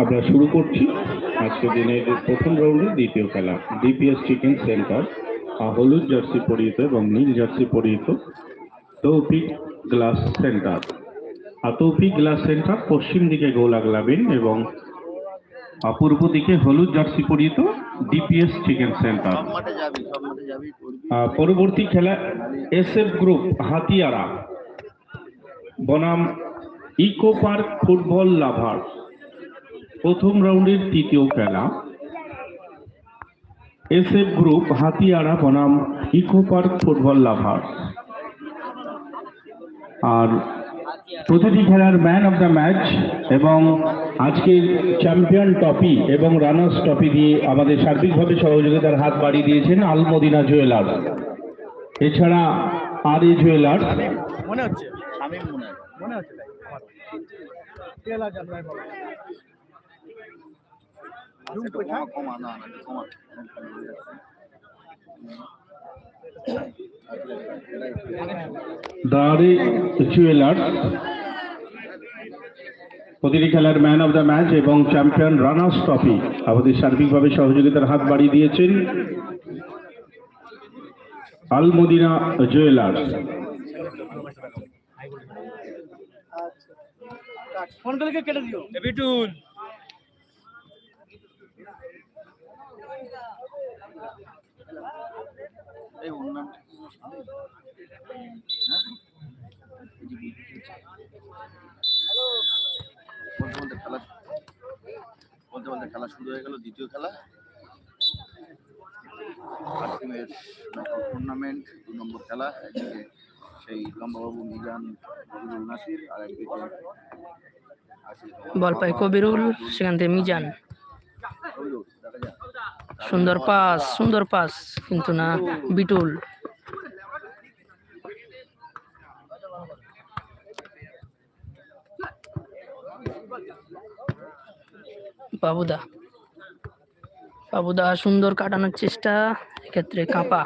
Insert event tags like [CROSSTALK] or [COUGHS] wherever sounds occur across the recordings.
আমরা শুরু করছি আজকের দিনের প্রথম রাউন্ডের দ্বিতীয় খেলা। ডিপিএস চিকেন সেন্টার হলুদ জার্সি পরিহিত এবং নীল জার্সি পরিহিত। তৌফিক গ্লাস সেন্টার। আর তৌফিক গ্লাস সেন্টার পশ্চিম দিকে গোল আগলাবেন এবং আহ, পূর্ব দিকে হলুদ জার্সি পরিহিত। ডিপিএস চিকেন সেন্টার পরবর্তী খেলা এস এফ গ্রুপ হাতিয়ারা। বনাম ইকো পার্ক ফুটবল লাভার প্রথম রাউন্ডের তৃতীয় খেলা। এস এফ গ্রুপ হাতিয়ারা বনাম ইকো পার্ক ফুটবল লাভার আর প্রতিটি খেলার ম্যান অফ দ্য ম্যাচ এবং আজকের চ্যাম্পিয়ন ট্রফি এবং রানার্স ট্রফি দিয়ে আমাদের সার্বিকভাবে সহযোগিতার হাত বাড়িয়ে দিয়েছেন আলমদিনা জুয়েলার এছাড়া আর এ জুয়েলার মনে হচ্ছে? মনে হচ্ছে। কমা না কমা। [COUGHS] দাঁড়ে জুয়েলার্স প্রতিটি খেলার ম্যান অফ দ্য ম্যাচ এবং চ্যাম্পিয়ন রানার্স ট্রফি আমাদের সার্বিকভাবে সহযোগিতার হাত বাড়িয়ে দিয়েছেন আলমদিনা জুয়েলার্স ফোন করে কেটে দিও। বিটুল এই? বলতে বলতে খেলা বলতে বলতে খেলা শুরু হয়ে গেল দ্বিতীয় খেলা। আর্টিমের টুর্নামেন্ট দু নম্বর খেলা একদিকে সেই লম্বাবাবু মিজান রবিউল নাসির আর একদিকে বল পায় কবিরুল সেখান থেকে মিজান। সুন্দর পাস সুন্দর পাস কিন্তু না বিটুল। বাবুদা। বাবুদা সুন্দর কাটানোর চেষ্টা এক্ষেত্রে কাঁপা।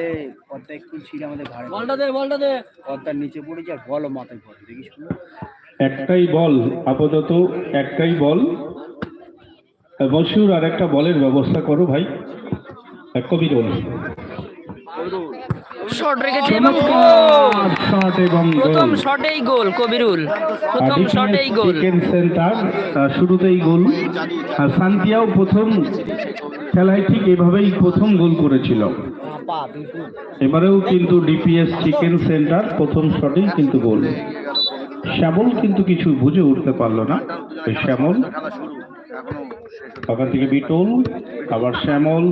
এই পদ্মা একটু ছিঁড়ে আমাদের ঘাড়ে বলটা দে বলটা দে। পদ্মার নিচে পড়ে যায় বল মাথায় পড়ে দেখিস শুনে একটাই বল আপাতত একটাই বল। মশুর আর একটা বলের ব্যবস্থা করো ভাই। শট রেখেছে এবং শট এবং প্রথম শটেই গোল কবিরুল। প্রথম শটেই গোল। সেন্টার শুরুতেই গোল। আর সান্তিয়াও প্রথম খেলায় ঠিক এভাবেই প্রথম গোল করেছিল। এবারেও কিন্তু ডিপিএস চিকেন সেন্টার প্রথম শটেই কিন্তু গোল। শ্যামল কিন্তু কিছু বুঝে উঠতে পারল না। শ্যামল। ওখান থেকে বিটুল আবার শ্যামল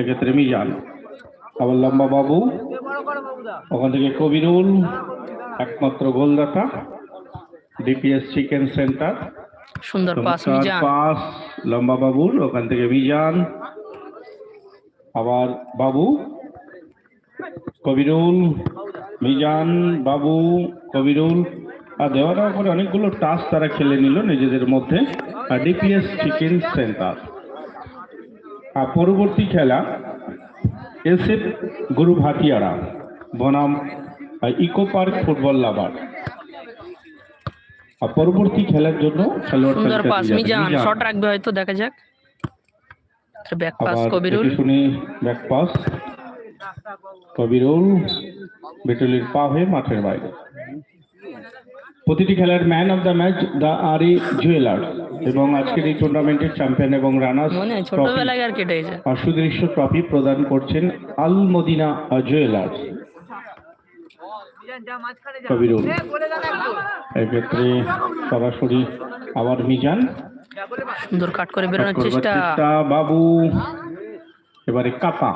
এক্ষেত্রে মিজান। আবার লম্বা বাবু ওখান থেকে কবিরুল একমাত্র গোলদাতা ডিপিএস চিকেন সেন্টার। সুন্দর পাস মিজান। পাস লম্বা বাবুর ওখান থেকে মিজান। আবার বাবু কবিরুল মিজান বাবু কবিরুল। আর দেওয়া দেওয়া করে অনেকগুলো টাস্ক তারা খেলে নিল নিজেদের মধ্যে। আর ডিপিএস চিকেন সেন্টার আর পরবর্তী খেলা এসএফ গুরু ভাটিয়ারা বনাম ইকো পার্ক ফুটবল লাভার। আর পরবর্তী খেলার জন্য খেলোয়াড় সুন্দর পাস মিজান মিজান। শট রাখবে হয়তো দেখা যাক। Back pass Kabirul. দেখে শুনে ব্যাক পাস কবিরুল বেটুলির পা হয়ে মাঠের বাইরে। প্রতিটি খেলার man of the match the R A jewellers এবং আজকের এই টুর্নামেন্টের চ্যাম্পিয়ন এবং রানার্স আর সুদৃশ্য ট্রফি প্রদান করছেন আল মদিনা জুয়েলার্স কবিরুল এক্ষেত্রে সরাসরি আবার মিজান। সুন্দর কাট করে বেরোনোর চেষ্টা বাবু। এবারে কাপা।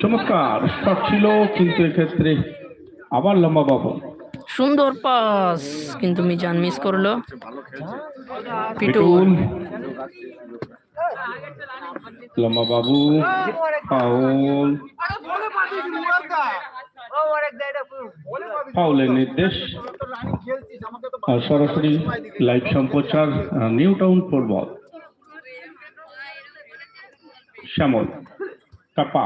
চমৎকার শট ছিল কিন্তু এক্ষেত্রে আবার লম্বা বাবু সুন্দর পাস কিন্তু মিজান মিস করল। পিটুল লম্বা বাবু ফাউল। ফাউলের নির্দেশ। আর সরাসরি লাইভ সম্প্রচার নিউ টাউন ফুটবল শ্যামল কাপা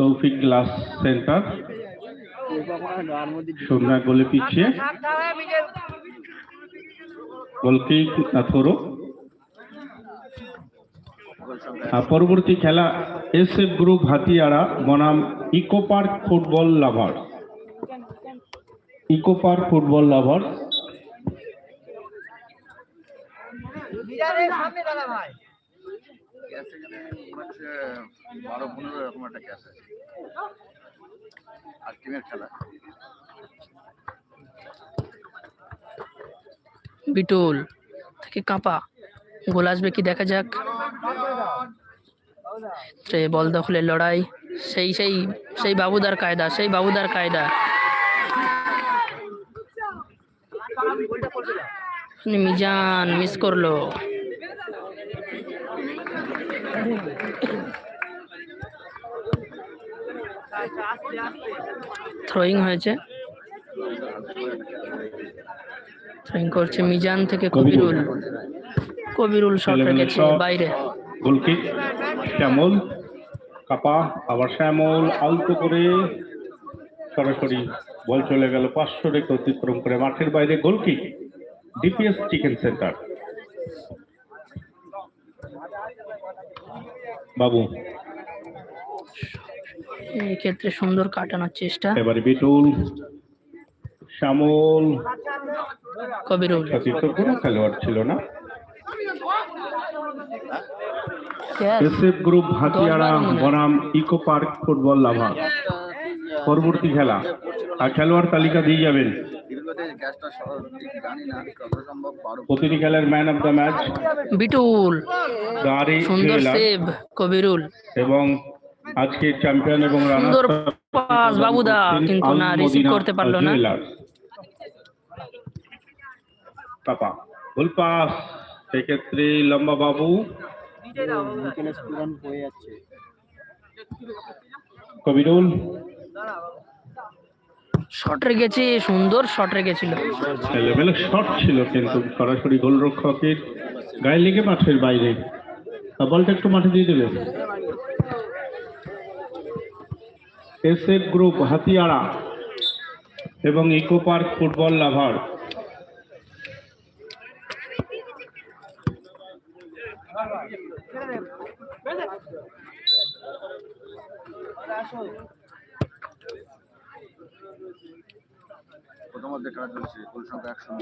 তৌফিক গ্লাস সেন্টার। সন্ধ্যা গোলে পিছিয়ে। পরবর্তী খেলা এস এফ গ্রুপ হাতিয়ারা, বনাম eco park football lover. Eco park football lover gas এখানে বারো পনেরো এরকম একটা গ্যাস আছে আর টিমের খেলা। বিটুল, থেকে কাঁপা। গোল আসবে কি দেখা যাক। বল দখলের লড়াই। সেই সেই সেই বাবুদার কায়দা, সেই বাবুদার কায়দা। মিজান মিস করল। থ্রোয়িং হয়েছে। থ্রোয়িং করছে মিজান থেকে কবিরুল। কবিরুল। শট রেখেছে বাইরে। গোলকিক শ্যামল কাপা আবার শ্যামল আলতো করে সরাসরি বল চলে গেল পাঁচশো রেখে অতিক্রম করে মাঠের বাইরে গোলকিক ডিপিএস চিকেন সেন্টার বাবু। এই ক্ষেত্রে সুন্দর কাটানোর চেষ্টা। এবারে বিটুল শ্যামল কবিরুল। সতীর্থ কোনো খেলোয়াড় ছিল না। এসএফ গ্রুপ হাতিয়াড়া বনাম ইকো পার্ক ফুটবল লাভা। পরবর্তী খেলা। আর খেলোয়াড় তালিকা দিয়ে যাবেন। দীর্ঘতে গ্যাসটা ঠিক জানি না কত সম্ভব বারো প্রতিটি খেলার ম্যান অফ দ্য ম্যাচ বিটুল গাড়ি সুন্দর সেভ কবিরুল। এবং আজকে চ্যাম্পিয়ন এবং সুন্দর রানার পাস বাবুদা কিন্তু না রিসিভ করতে পারল না। কাপা ফুল পাস। সেক্ষেত্রে লম্বা বাবু। হয়ে যাচ্ছে কবিরুল। শট রেখেছে, সুন্দর শট রেখেছিল। ছেলেবেলে শট ছিল কিন্তু সরাসরি গোলরক্ষকের গায়ে লেগে মাঠের বাইরে। বলটা একটু মাঠে দিয়ে দেবে এস এফ গ্রুপ হাতিয়াড়া এবং ইকো পার্ক ফুটবল লাভার। প্রথমার্ধে খেলা চলছে গোল সংখ্যা এক শূন্য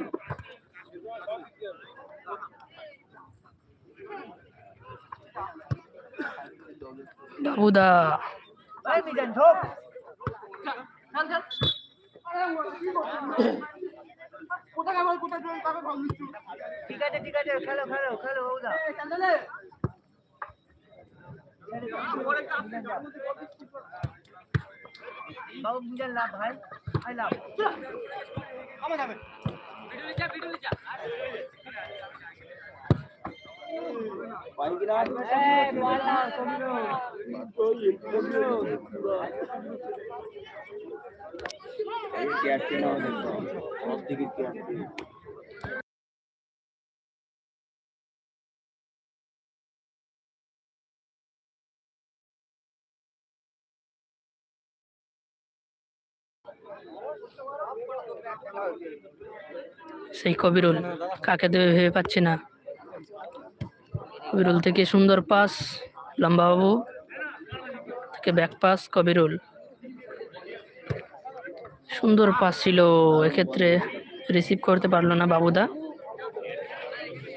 ঠিক আছে ঠিক আছে খেলো খেলো খেলো बहुत मुझे लाभ भाई आई लाभ हम जाबे वीडियो लिखा वीडियो लिखा पानी गिरा ए बोला समझो कोई समझो ये कैप्टन है और देखिए कैप्टन সেই কবিরুল, কাকে দেবে ভেবে পাচ্ছি না। কবিরুল থেকে সুন্দর পাস লম্বা বাবু থেকে ব্যাক পাস কবিরুল। সুন্দর পাস ছিল, এক্ষেত্রে রিসিভ করতে পারল না বাবুদা।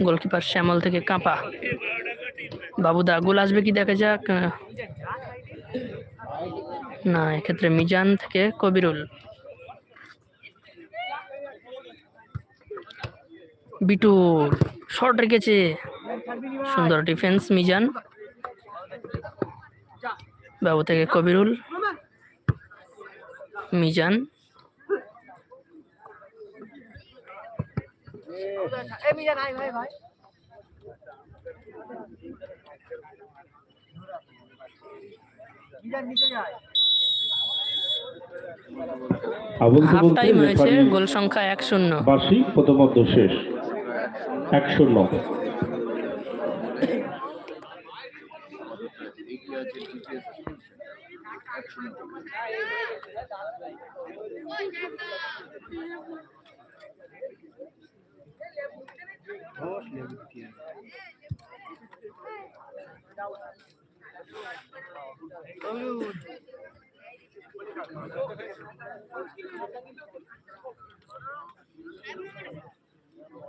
গোলকিপার শ্যামল থেকে কাঁপা। বাবুদা, গোল আসবে কি? দেখা যাক। না, এক্ষেত্রে মিজান থেকে কবিরুল। বিটুল শর্ট রেখেছে। সুন্দর ডিফেন্স মিজান। বাবু থেকে কবিরুল। মিজান। হাফ টাইম হয়েছে গোল সংখ্যা এক শূন্য। বাসি প্রথমার্ধ শেষ। এক শূন্য। এগিয়ে আছে Thank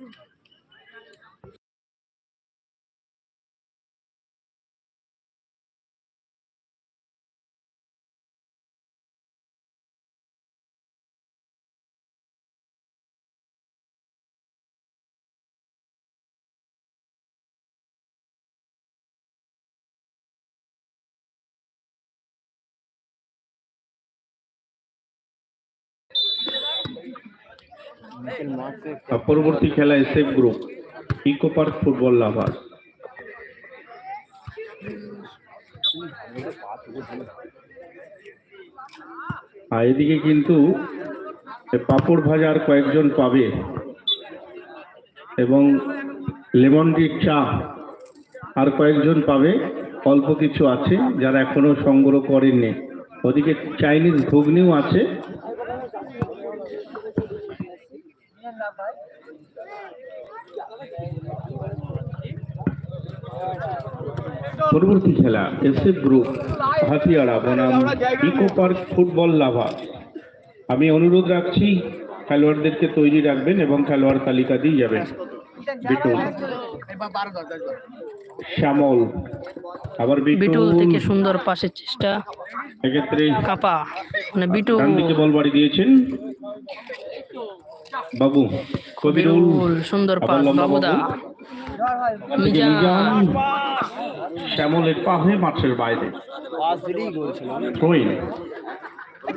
you. পরবর্তী খেলা SF group, eco park football lover. আর এদিকে কিন্তু পাঁপড় ভাজার কয়েকজন পাবে এবং লেমন টির চা আর কয়েকজন পাবে, অল্প কিছু আছে যারা এখনও সংগ্রহ করেননি। ওদিকে চাইনিজ ঘুগনিও আছে। পরবর্তী খেলা এসএফ গ্রুপ হাতিয়াড়া বনাম ইকো পার্ক ফুটবল লাভা আমি অনুরোধ রাখছি খেলোয়াড়দেরকে তৈরি রাখবেন এবং খেলোয়াড় তালিকা দিয়ে যাবেন। বিটুল শ্যামল আবার বিটুল। থেকে সুন্দর পাসের চেষ্টা। এক্ষেত্রে কাপা মানে দিকে বল বাড়ি দিয়েছেন। বাবু কবিরুল সুন্দর পাস বাবুদা। মিজান শ্যামলের পা হয়ে মাঠের বাইরে।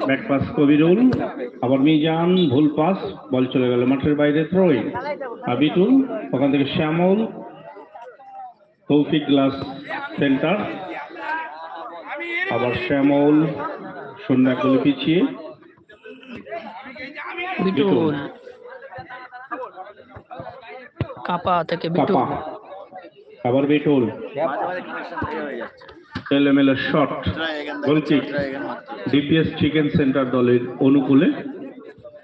ব্যাক পাস কবিরুল আবার মিজান ভুল পাস বল চলে গেল মাঠের বাইরে থ্রোইন আর ওখান থেকে শ্যামল তৌফিক গ্লাস সেন্টার। আবার শ্যামল এক গোলে পিছিয়ে। বিটুল কাপা থেকে বিটুল। আবার বিটুল। এলোমেলো শট। মারতে ডিপিএস চিকেন সেন্টার দলের অনুকূলে।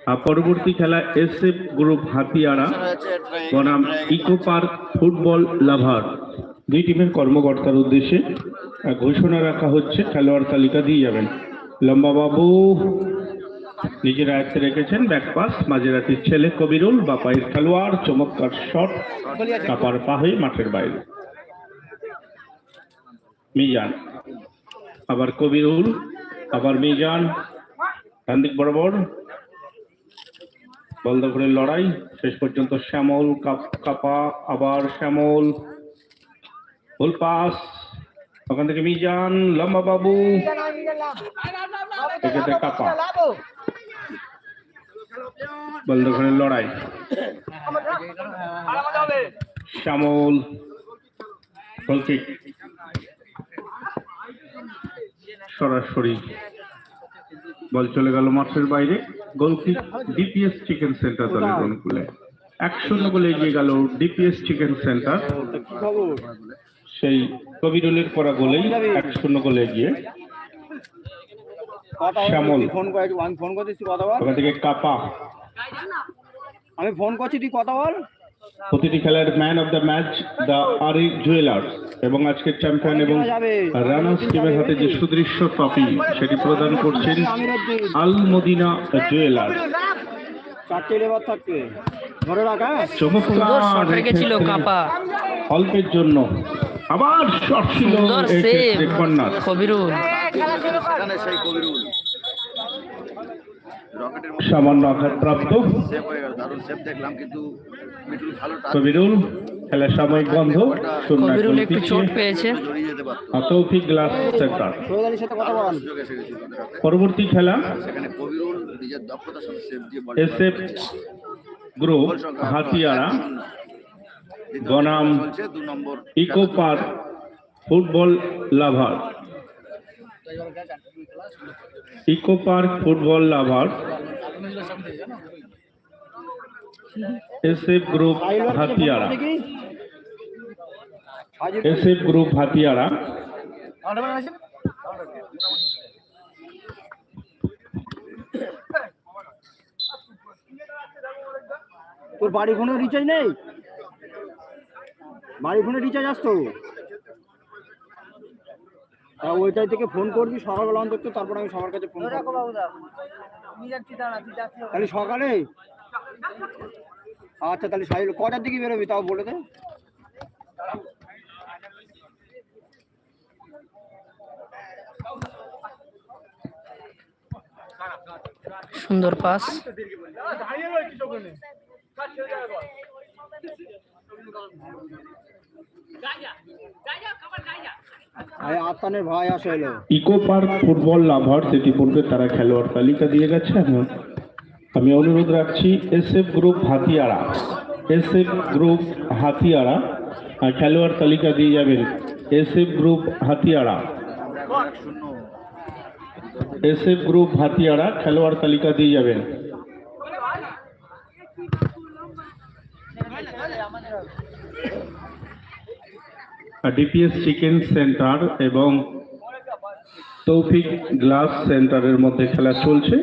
আর পরবর্তী খেলা এসএফ গ্রুপ হাতিয়ারা বনাম ইকো পার্ক ফুটবল লাভার। দুই টিমের কর্মকর্তার উদ্দেশ্যে ঘোষণা রাখা হচ্ছে খেলোয়াড় তালিকা দিয়ে যাবেন। লম্বা বাবু নিজের আয়ত্তে রেখেছেন ব্যাক পাস মাঝেরাতির ছেলে কবিরুল বা পায়ের খেলোয়াড় চমৎকার শট কাপার পা হয়ে মাঠের বাইরে। মিজান আবার কবিরুল আবার মিজান ডান দিক বরাবর। বল দখলের লড়াই শেষ পর্যন্ত শ্যামল কাপ- কাপা আবার শ্যামল। ফুল পাস ওখান থেকে মিজান লম্বা বাবু। কাপা। বল লড়াই। শ্যামল গোল কিক সরাসরি বল চলে গেল মাঠের বাইরে। Goal kick DPS chicken centre দলের অনুকূলে। এক শূন্য বলে এগিয়ে গেল ডিপিএস চিকেন সেন্টার। সেই কবিরুলের করা গোলেই এক শূন্য গোলে এগিয়ে শ্যামল। ফোন করে আমি ফোন করতেছি কথা বল। ওখান থেকে কাপা। আমি ফোন করছি তুই কথা বল। প্রতিটি খেলার man of the match the আরি জুয়েলার্স এবং আজকের চ্যাম্পিয়ন এবং রানার্স টিমের হাতে যে সুদৃশ্য ট্রফি সেটি প্রদান করছেন আল মদিনা জুয়েলার্স চারটে লেবার থাকবে ধরে রাখ হ্যাঁ? চমৎকার রেখেছিল কাপা। অল্পের জন্য। আবার শট ছিল কর্নার কবিরুল। এখানে সেই কবিরুল। রকেটের মতো সামান্য আঘাতপ্রাপ্ত। কবিরুল খেলার সাময়িক বন্ধ কবিরুল একটু চোট পেয়েছে। তৌফিক গ্লাস সেন্টার। পরবর্তী খেলা। সেখানে কবিরুল নিজের দক্ষতার সাথে সেভ দিয়ে বল এসএফ গ্রুপ হাতিয়ারা। বনাম Eco Park football lover. Eco Park football lover. SF group Hatiyara. SF group Hatiyara. তোর বাড়ি কোনো রিচার্জ নেই? বাড়ি ফোনে রিচার্জ আসতো? তা ওইটাই থেকে ফোন করবি সকালবেলা অন্তত তারপর আমি সবার কাছে ফোন করব। তাহলে সকালে? আচ্ছা তাহলে সাইল কটার দিকে বেরোবি তাও বলে দে। সুন্দর পাস। আরে ইকো পার্ক ফুটবল লাভার্স ইতিপূর্বে তারা খেলোয়াড় তালিকা দিয়ে গেছে। আমি- অনুরোধ রাখছি, SF group Hatiyara. SF group Hatiyara খেলোয়াড় তালিকা দিয়ে যাবেন। SF group Hatiyara. শূন্য এসএফ গ্রুপ হাতিয়ারা, খেলোয়াড় তালিকা দিয়ে যাবেন। ডিপিএস চিকেন সেন্টার এবং তৌফিক গ্লাস সেন্টারের মধ্যে খেলা চলছে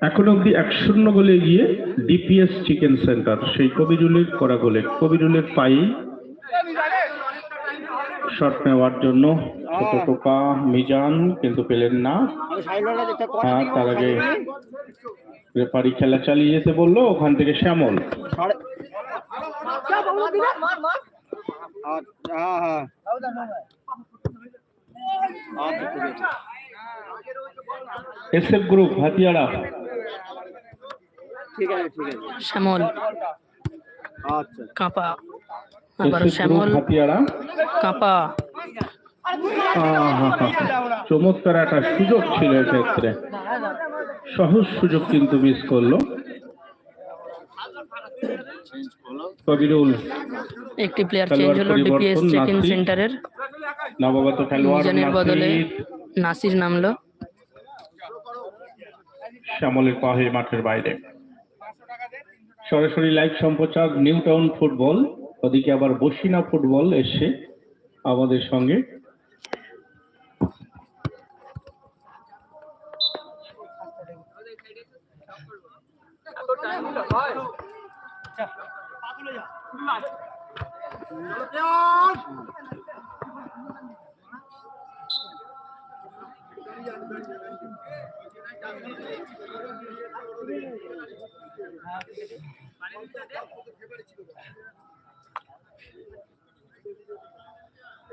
এখন অবধি এক শূন্য গোলে গিয়ে ডিপিএস চিকেন সেন্টার সেই কবিরুলের করা গোলে কবিরুলের পায়েই শট নেওয়ার জন্য টোকা মিজান কিন্তু পেলেন না হ্যাঁ, তার আগে- রেফারি খেলা চালিয়ে যেতে বলল ওখান থেকে শ্যামল আচ্ছা, হ্যাঁ হ্যাঁ এসএফ গ্রুপ হাতিয়ারা ঠিক আছে ঠিক আছে শ্যামল আচ্ছা কাঁপা আবার শ্যামল হাতিয়ারা কাঁপা চমৎকার একটা সুযোগ ছিল এক্ষেত্রে সহজ সুযোগ কিন্তু মিস করল। একটি প্লেয়ার চেঞ্জ হলো ডিপিএস নাসির। সেন্টারের নবগত খেলোয়াড় বদলে নাসির নামলো। শ্যামলের পা হয়ে মাঠের বাইরে। সরাসরি লাইভ সম্প্রচার নিউ টাউন ফুটবল ওদিকে আবার বসিনা ফুটবল এসে আমাদের সঙ্গে।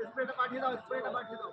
স্প্রেটা পাঠিয়ে দাও স্প্রেটা পাঠিয়ে দাও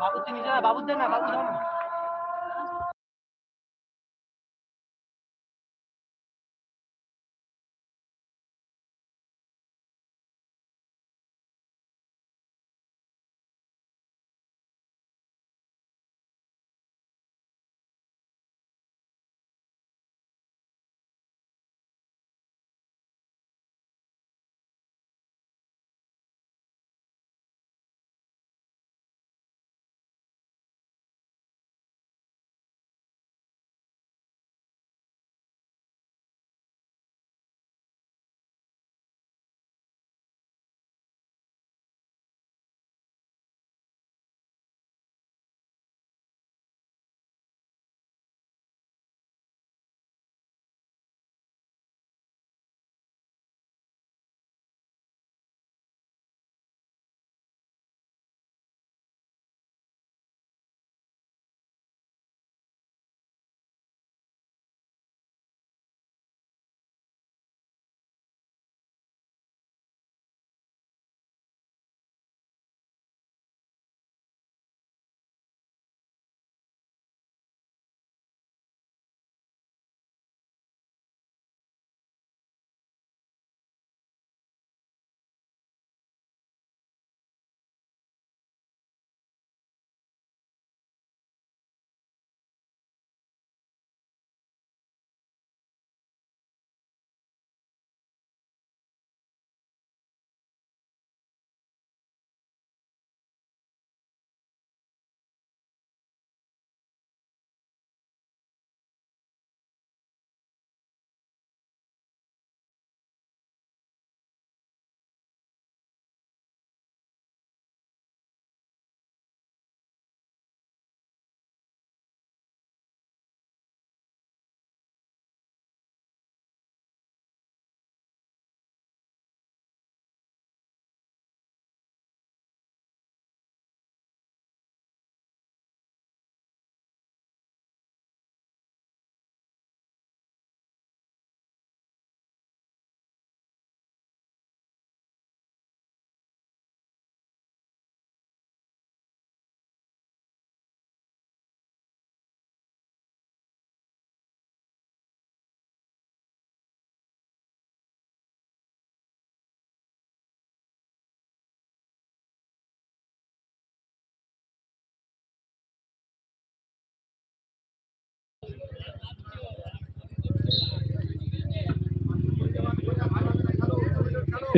বাবুর নিচে বাবুর দেন না বাবু না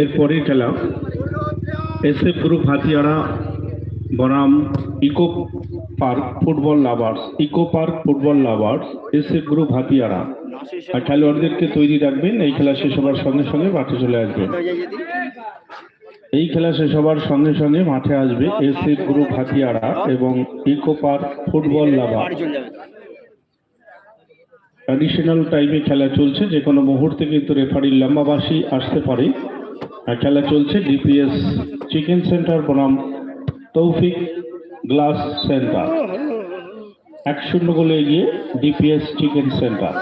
এরপরের খেলা। এসএফ গ্রুপ হাতিয়ারা, বনাম, Eco Park football lovers, Eco Park football lovers SF group Hatiyara. আর খেলোয়াড়দেরকে তৈরি রাখবেন, এই খেলা শেষ হবার সঙ্গে সঙ্গে মাঠে চলে আসবেন এই খেলা শেষ হবার সঙ্গে সঙ্গে মাঠে আসবে এসএফ গ্রুপ হাতিয়ারা এবং ইকো পার্ক ফুটবল লাভার বাড়ি চলে যাবে অ্যাডিশনাল টাইমে খেলা চলছে, যে কোনো মুহূর্তে কিন্তু রেফারির লম্বাবাসী আসতে পারে। খেলা চলছে ডিপিএস চিকেন সেন্টার বনাম তৌফিক গ্লাস সেন্টার। এক শূন্য গোলে এগিয়ে ডিপিএস চিকেন সেন্টার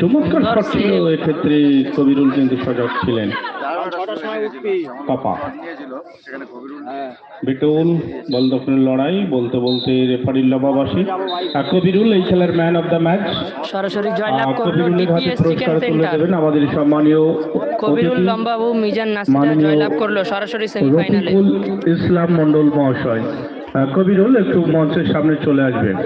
চমৎকার শট ছিল, এক্ষেত্রে কবিরুল কিন্তু সজাগ ছিলেন। হয়ে হ্যাঁ। বিটুল বল দখলের লড়াই বলতে বলতে রেফারির লম্বাবাসী আর কবিরুল এই খেলার ম্যান অফ দ্য ম্যাচ সরাসরি জয়লাভ করল ডিপিএস চিকেন তুলে সেন্টার দেবেন আমাদের সম্মানীয় কবিরুল লম্বাবু মিজান নাসিরা জয়লাভ করল সরাসরি সেমিফাইনালে ইসলাম মন্ডল মহাশয়। কবিরুল একটু মঞ্চের সামনে চলে আসবেন।